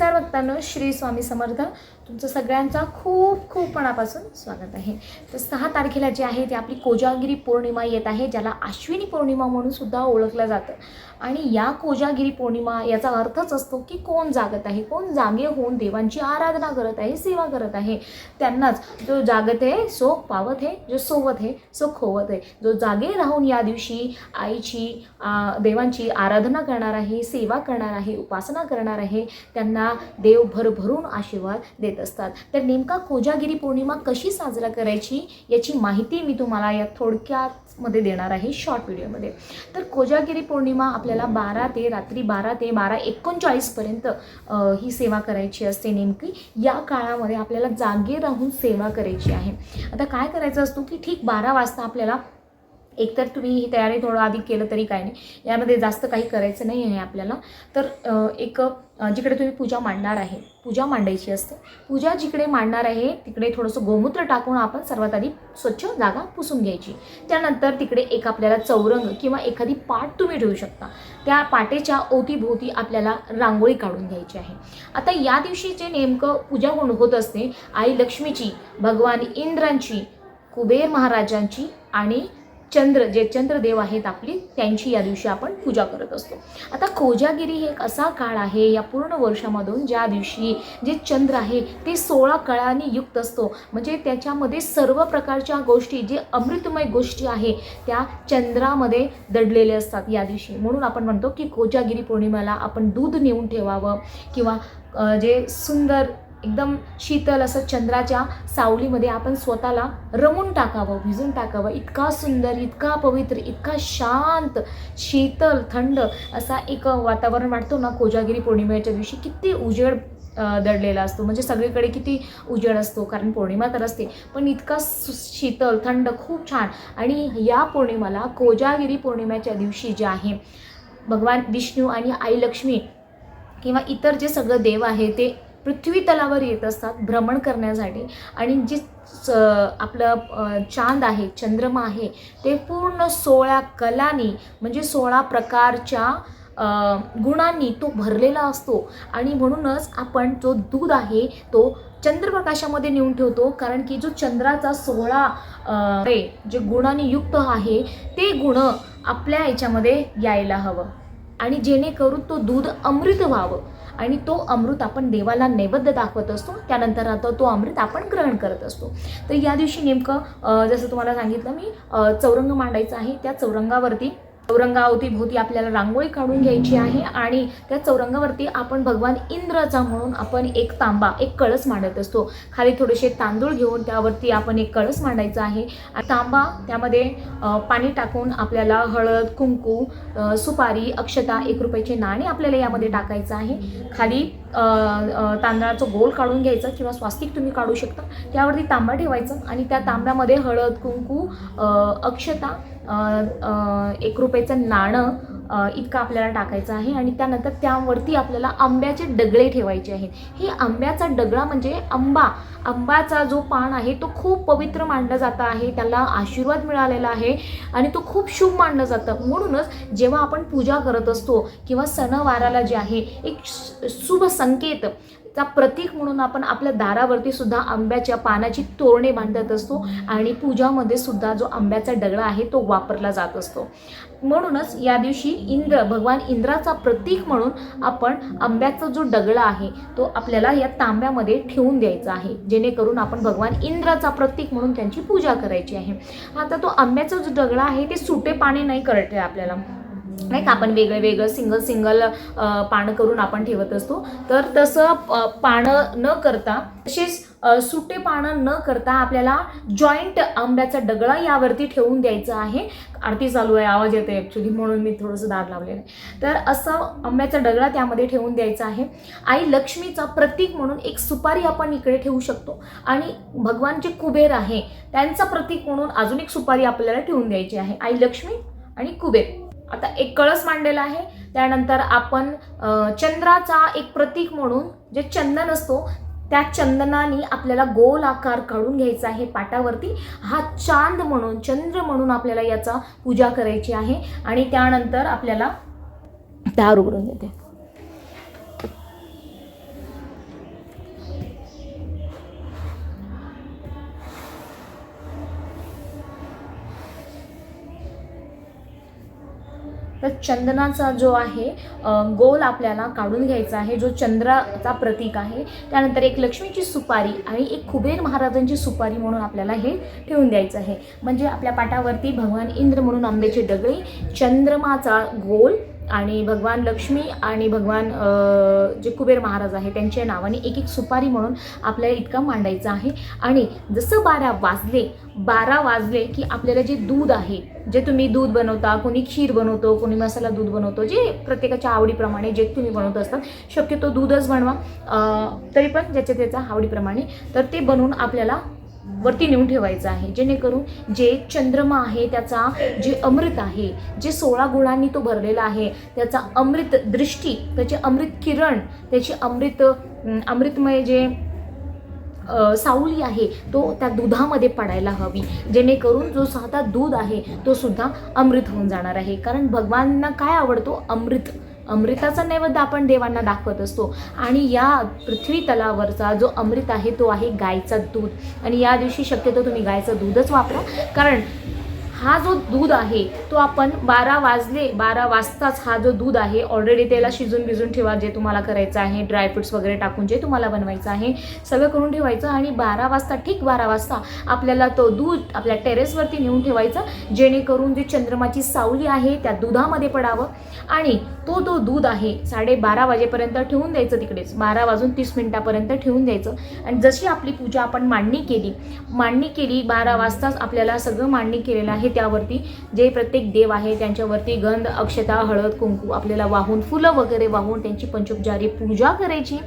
नमस्कार भक्तांनो श्री स्वामी समर्थ. तुमचं सगळ्यांचा खूप खूप मनापासून स्वागत आहे. तर सहा तारखेला जे आहे ते आपली कोजागिरी पौर्णिमा येत आहे ज्याला अश्विनी पौर्णिमा म्हणून सुद्धा ओळखलं जातं. आणि या कोजागिरी पौर्णिमा याचा अर्थच असतो की कोण जागत आहे कोण जागे होऊन देवांची आराधना करत आहे सेवा करत आहे. त्यांनाच जो जागत आहे सो पावत आहे जो सोवत आहे सो खोवत आहे. जो जागे राहून या दिवशी आईची देवांची आराधना करणार आहे सेवा करणार आहे उपासना करणार आहे त्यांना देव भरभरून आशीर्वाद देत असतात. तर नेमका कोजागिरी पौर्णिमा कशी साजरा करायची याची माहिती मी तुम्हाला या थोडक्यात मध्ये देणार आहे शॉर्ट व्हिडिओमध्ये तर कोजागिरी पौर्णिमा आपल्याला बारा ते रात्री बारा ते बारा एकोणचाळीसपर्यंत ही सेवा करायची असते नेमकी. या काळामध्ये आपल्याला जागे राहून सेवा करायची आहे. आता काय करायचं असतो की ठीक बारा वाजता आपल्याला एकतर तुम्ही ही तयारी थोडं आधी केलं तरी काय नाही. यामध्ये जास्त काही करायचं नाही आहे आपल्याला. तर एक जिकडे तुम्ही पूजा मांडणार आहे पूजा मांडायची असते. पूजा जिकडे मांडणार आहे तिकडे थोडंसं गोमूत्र टाकून आपण सर्वात आधी स्वच्छ जागा पुसून घ्यायची. त्यानंतर तिकडे एक आपल्याला चौरंग किंवा एखादी पाट तुम्ही ठेवू शकता. त्या पाटेच्या ओतीभोवती आपल्याला रांगोळी काढून घ्यायची आहे. आता या दिवशी जे नेमकं पूजा होण होत असते आई लक्ष्मीची भगवान इंद्रांची कुबेर महाराजांची आणि चंद्र जे चंद्रदेव आहेत आपली त्यांची या दिवशी आपण पूजा करत असतो. आता कोजागिरी हे एक असा काळ आहे या पूर्ण वर्षामधून ज्या दिवशी जे चंद्र आहे ते सोळा कळाने युक्त असतो. म्हणजे त्याच्यामध्ये सर्व प्रकारच्या गोष्टी जे अमृतमय गोष्टी आहे त्या चंद्रामध्ये दडलेले असतात या दिवशी. म्हणून आपण म्हणतो की कोजागिरी पौर्णिमेला आपण दूध नेऊन ठेवावं किंवा जे सुंदर एकदम शीतल असं चंद्राच्या सावलीमध्ये आपण स्वतःला रमून टाकावं भिजून टाकावं. इतका सुंदर इतका पवित्र इतका शांत शीतल थंड असा एक वातावरण वाटतो ना कोजागिरी पौर्णिमेच्या दिवशी. किती उजेड दडलेला असतो. म्हणजे सगळीकडे किती उजेड असतो कारण पौर्णिमा तर असते. पण इतका सु- शीतल थंड खूप छान. आणि या पौर्णिमाला कोजागिरी पौर्णिमेच्या दिवशी जे आहे भगवान विष्णू आणि आई लक्ष्मी किंवा इतर जे सगळं देव आहे ते पृथ्वी तलावर येत असतात भ्रमण करण्यासाठी. आणि जे स- आपलं चांद आहे चंद्रमा आहे ते पूर्ण सोळा कलानी म्हणजे सोळा प्रकारच्या गुणांनी तो भरलेला असतो. आणि म्हणूनच आपण जो दूध आहे तो चंद्रप्रकाशामध्ये नेऊन ठेवतो. कारण की जो चंद्राचा सोहळा रे जे गुणांनी युक्त आहे ते गुण आपल्या याच्यामध्ये यायला हवं. आणि जेणेकरून तो दूध अमृत व्हावं. आणि तो अमृत आपण देवाला नैवेद्य दाखवत असतो. त्यानंतर आता तो अमृत आपण ग्रहण करत असतो. तर या दिवशी नेमकं जसं तुम्हाला सांगितलं मी चौरंग मांडायचं आहे. त्या चौरंगावरती चौरंगावतीभोवती आपल्याला रांगोळी काढून घ्यायची आहे आणि त्या चौरंगावरती आपण भगवान इंद्रचा म्हणून आपण एक तांबा एक कळस मांडत असतो. खाली थोडेसे तांदूळ घेऊन त्यावरती आपण एक कळस मांडायचा आहे. तांबा त्यामध्ये पाणी टाकून आपल्याला हळद कुंकू सुपारी अक्षता एक रुपयाचे नाणे आपल्याला यामध्ये टाकायचं आहे. खाली तांदळाचं गोल काढून घ्यायचं किंवा स्वास्तिक तुम्ही काढू शकता. त्यावरती तांबा ठेवायचं आणि त्या तांब्यामध्ये हळद कुंकू अक्षता एक रुपयाचं नाणं इतका आपल्याला टाकायचा आहे आणि त्यानंतर त्यावरती आपल्याला आंब्याचे डगळे ठेवायचे आहेत. हे आंब्याचा डगळा म्हणजे आंबा. आंबाचा जो पान आहे तो खूप पवित्र मानलं जातं आहे त्याला आशीर्वाद मिळालेला आहे आणि तो खूप शुभ मानलं जातं. म्हणूनच जेव्हा आपण पूजा करत असतो किंवा सणवाराला जे आहे एक शुभ संकेत चा प्रतीक म्हणून आपण आपल्या दारावरती सुद्धा आंब्याच्या पानाची तोरणे बांधत असतो आणि पूजामध्ये सुद्धा जो आंब्याचा डगळा आहे तो वापरला जात असतो. म्हणूनच या दिवशी इंद्र भगवान इंद्राचा प्रतीक म्हणून आपण आंब्याचा जो डगळा आहे तो आपल्याला या तांब्यामध्ये ठेवून द्यायचा आहे. जेणेकरून आपण भगवान इंद्राचा प्रतीक म्हणून त्यांची पूजा करायची आहे. आता तो आंब्याचा जो डगळा आहे ते सुटे पाणी नाही करते आपल्याला. नाही का? आपण वेगळं वेगळं सिंगल सिंगल पानं करून आपण ठेवत असतो. तर तसं पानं न करता तसेच सुटे पानं न करता आपल्याला जॉईंट आंब्याचा डगळा यावरती ठेवून द्यायचा आहे. आरती चालू आहे आवाज येतो ॲक्च्युली म्हणून मी थोडंसं दार लावलेलं आहे. तर असं आंब्याचा डगळा त्यामध्ये ठेवून द्यायचा आहे. आई लक्ष्मीचा प्रतीक म्हणून एक सुपारी आपण इकडे ठेवू शकतो. आणि भगवान जे कुबेर आहे त्यांचा प्रतीक म्हणून अजून एक सुपारी आपल्याला ठेवून द्यायची आहे. आई लक्ष्मी आणि कुबेर. आता एक कळस मांडलेला आहे. त्यानंतर आपण चंद्राचा एक प्रतीक म्हणून जे चंदन असतो त्या चंदनाने आपल्याला गोल आकार काढून घ्यायचा आहे पाटावरती. हा चांद म्हणून चंद्र म्हणून आपल्याला याचा पूजा करायची आहे. आणि त्यानंतर आपल्याला दार उघडून देते. तर चंदनाचा जो आहे गोल आपल्याला काढून घ्यायचा आहे जो चंद्राचा प्रतीक आहे त्यानंतर एक लक्ष्मीची सुपारी आणि एक कुबेर महाराजांची सुपारी म्हणून आपल्याला हे ठेवून द्यायचं आहे. म्हणजे आपल्या पाटावरती भगवान इंद्र म्हणून आंब्याची डगळी चंद्रमाचा गोल आणि भगवान लक्ष्मी आणि भगवान जे कुबेर महाराज आहे त्यांच्या नावाने एक एक सुपारी म्हणून आपल्याला इतका मांडायचं आहे. आणि जसं बारा वाजले बारा वाजले की आपल्याला जे दूध आहे जे तुम्ही दूध बनवता कोणी खीर बनवतो कोणी मसाला दूध बनवतो जे प्रत्येकाच्या आवडीप्रमाणे जे तुम्ही बनवत असतात शक्यतो दूधच बनवा. तरी पण ज्याच्या त्याच्या आवडीप्रमाणे तर ते बनवून आपल्याला वरती नेऊन ठेवायचं आहे. जेणेकरून जे चंद्रमा आहे त्याचा जे अमृत आहे जे सोळा गुणांनी तो भरलेला आहे त्याचा अमृत दृष्टी त्याचे अमृत किरण त्याची अमृत अमृतमय जे सावली आहे तो त्या दुधामध्ये पडायला हवी. जेणेकरून जो साधा दूध आहे तो सुद्धा अमृत होऊन जाणार आहे. कारण भगवानांना काय आवडतो? अमृत. अमृताचा नैवेद्य आपण देवांना दाखवत असतो. आणि या पृथ्वी तलावरचा जो अमृत आहे तो आहे गायचा दूध. आणि या दिवशी शक्यतो तुम्ही गायचं दूधच वापरा. कारण हा जो दूध आहे तो आपण बारा वाजले बारा वाजताच हा जो दूध आहे ऑलरेडी त्याला शिजून भिजून ठेवा जे तुम्हाला करायचं आहे ड्रायफ्रुट्स वगैरे टाकून जे तुम्हाला बनवायचं आहे सगळं करून ठेवायचं आणि बारा वाजता ठीक बारा वाजता आपल्याला तो दूध आपल्या टेरेसवरती नेऊन ठेवायचं जेणेकरून जी चंद्रमाची सावली आहे त्या दुधामध्ये पडावं आणि तो जो दूध आहे साडेबारा वाजेपर्यंत ठेवून द्यायचं तिकडेच बारा वाजून तीस मिनिटापर्यंत ठेवून द्यायचं आणि जशी आपली पूजा आपण मांडणी केली मांडणी केली बारा वाजताच आपल्याला सगळं मांडणी केलेलं आहे त्यावरती जे प्रत्येक देव आहे त्यांच्यावरती गंध अक्षता हळद कुंकू आपल्याला वाहून फुलं वगैरे वाहून त्यांची पंचोपचारी पूजा करायची.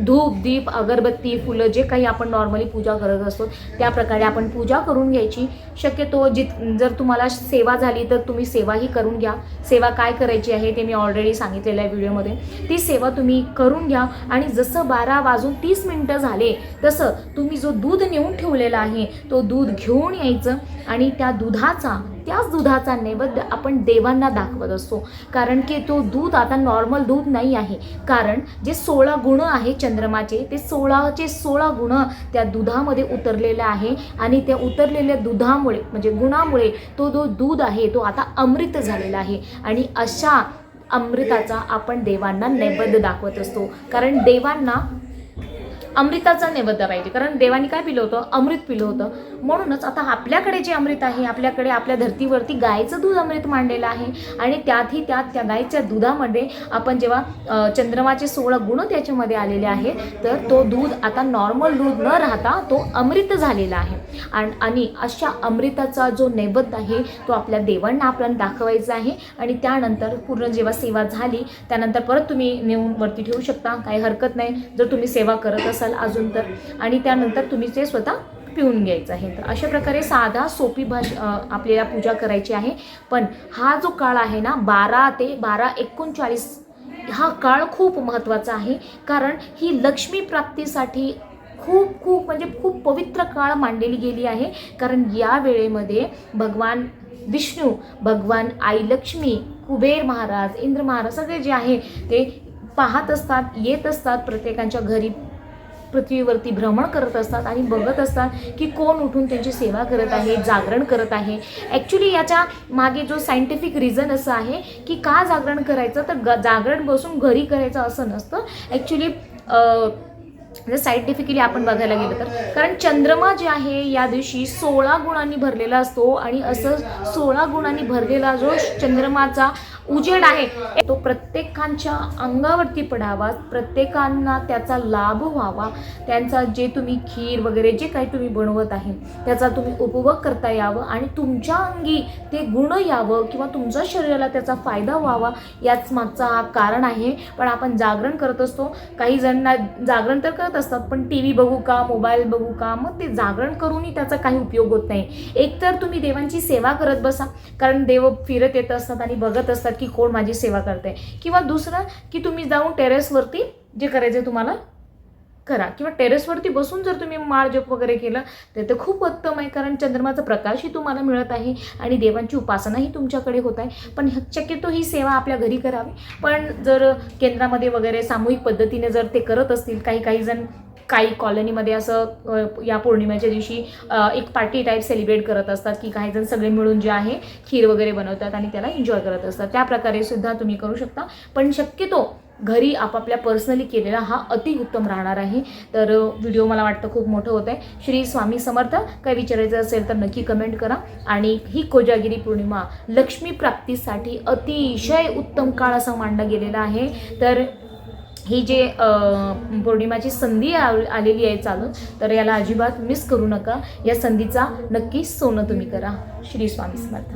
धूप दीप अगरबत्ती फुलं जे काही आपण नॉर्मली पूजा करत असतो त्या प्रकारे आपण पूजा करून घ्यायची. शक्यतो जित जर तुम्हाला सेवा झाली तर तुम्ही सेवाही करून घ्या. सेवा काय करायची आहे ते मी ऑलरेडी सांगितलेलं आहे व्हिडिओमध्ये. ती सेवा तुम्ही करून घ्या आणि जसं बारा वाजून तीस मिनटं झाले तसं तुम्ही जो दूध नेऊन ठेवलेला आहे तो दूध घेऊन यायचं आणि त्या दुधाचा त्याच दुधाचा नैवेद्य आपण देवांना दाखवत असतो. कारण की तो दूध आता नॉर्मल दूध नाही आहे. कारण जे सोळा गुण आहे चंद्रमाचे ते सोळाचे सोळा गुण त्या दुधामध्ये उतरलेले आहे आणि त्या उतरलेल्या दुधामुळे म्हणजे गुणामुळे तो जो दूध आहे तो आता अमृत झालेला आहे. आणि अशा अमृताचा आपण देवांना नैवेद्य दाखवत असतो. कारण देवांना अमृताचा नैवेद्य पाहिजे. कारण देवाने काय पिलं होतं? अमृत पिलं होतं. म्हणूनच आता आपल्याकडे जे अमृत आहे आपल्याकडे आपल्या धर्तीवरती गायचं दूध अमृत मांडलेलं आहे. आणि त्यातही त्यात त्या गायच्या दुधामध्ये आपण जेव्हा चंद्रमाचे सोळा गुण त्याच्यामध्ये आलेले आहेत तर तो दूध आता नॉर्मल दूध न राहता तो अमृत झालेला आहे. आणि आणि अशा अमृताचा जो नैवेद्य आहे तो आपल्या देवांना आपण दाखवायचा आहे. आणि त्यानंतर पूर्ण जेव्हा सेवा झाली त्यानंतर परत तुम्ही नेऊन वरती ठेवू शकता. काही हरकत नाही. जर तुम्ही सेवा करत असाल अजून तर. आणि त्यानंतर तुम्ही ते स्वतः पिऊन घ्यायचं आहे. तर अशा प्रकारे साधा सोपी भाष आपल्याला पूजा करायची आहे. पण हा जो काळ आहे ना बारा ते बारा एकोणचाळीस हा काळ खूप महत्त्वाचा आहे. कारण ही लक्ष्मी प्राप्तीसाठी खूप खूप म्हणजे खूप पवित्र काळ मांडलेली गेली आहे. कारण या वेळेमध्ये भगवान विष्णू भगवान आई लक्ष्मी कुबेर महाराज इंद्र महाराज सगळे जे आहे ते पाहत असतात येत असतात प्रत्येकांच्या घरी पृथ्वीवरती भ्रमण करत असतात आणि बघत असतात की कोण उठून त्यांची सेवा करत आहे जागरण करत आहे. ॲक्च्युली याच्या मागे जो सायंटिफिक रिझन असं आहे की का जागरण करायचं? तर ग जागरण बसून घरी करायचं असं नसतं. ॲक्च्युली जर सायंटिफिकली आपण बघायला गेलं तर. कारण चंद्रमा जे आहे या दिवशी सोळा गुणांनी भरलेला असतो आणि असं सोळा गुणांनी भरलेला जो चंद्रमाचा उजेड आहे तो प्रत्येकांच्या अंगावरती पडावा प्रत्येकांना त्याचा लाभ व्हावा त्यांचा जे तुम्ही खीर वगैरे जे काही तुम्ही बनवत आहे त्याचा तुम्ही उपभोग करता यावं आणि तुमच्या अंगी ते गुण यावं किंवा तुमच्या शरीराला त्याचा फायदा व्हावा याच मागचा हा कारण आहे. पण आपण जागरण करत असतो. काही जणांना जागरण तर करत असतात पण टी व्ही बघू का मोबाईल बघू का मग ते जागरण करूनही त्याचा काही उपयोग होत नाही. एकतर तुम्ही देवांची सेवा करत बसा कारण देव फिरत येत असतात आणि बघत असतात की कोण माझी सेवा करते किंवा दुसरं की तुम्ही जाऊन टेरेसवरती जे करायचं तुम्हाला करा. किंवा टेरेसवरती बसून जर तुम्ही माळ जप वगैरे केलं तर ते खूप उत्तम आहे. कारण चंद्रमाचा प्रकाशही तुम्हाला मिळत आहे आणि देवांची उपासनाही तुमच्याकडे होत आहे. पण शक्यतो ही सेवा आपल्या घरी करावी. पण जर केंद्रामध्ये वगैरे सामूहिक पद्धतीने जर ते करत असतील काही काही जण काही कॉलनीमध्ये असं या पौर्णिमेच्या दिवशी एक पार्टी टाईप सेलिब्रेट करत असतात की काही जण सगळे मिळून जे आहे खीर वगैरे बनवतात आणि त्याला एन्जॉय करत असतात. त्या प्रकारे सुद्धा तुम्ही करू शकता. पण शक्यतो घरी आपापल्या पर्सनली केलेला हा अतिउत्तम राहणार आहे. तर व्हिडिओ मला वाटतं खूप मोठं होत आहे श्री स्वामी समर्थ काय विचारायचं असेल तर नक्की कमेंट करा. आणि ही कोजागिरी पौर्णिमा लक्ष्मी प्राप्तीसाठी अतिशय उत्तम काळ असा मांडला गेलेला आहे. तर ही जे पौर्णिमाची संधी आ- आलेली आहे चालून तर याला अजिबात मिस करू नका. या संधीचा नक्की सोनं तुम्ही करा. श्री स्वामी समर्थ.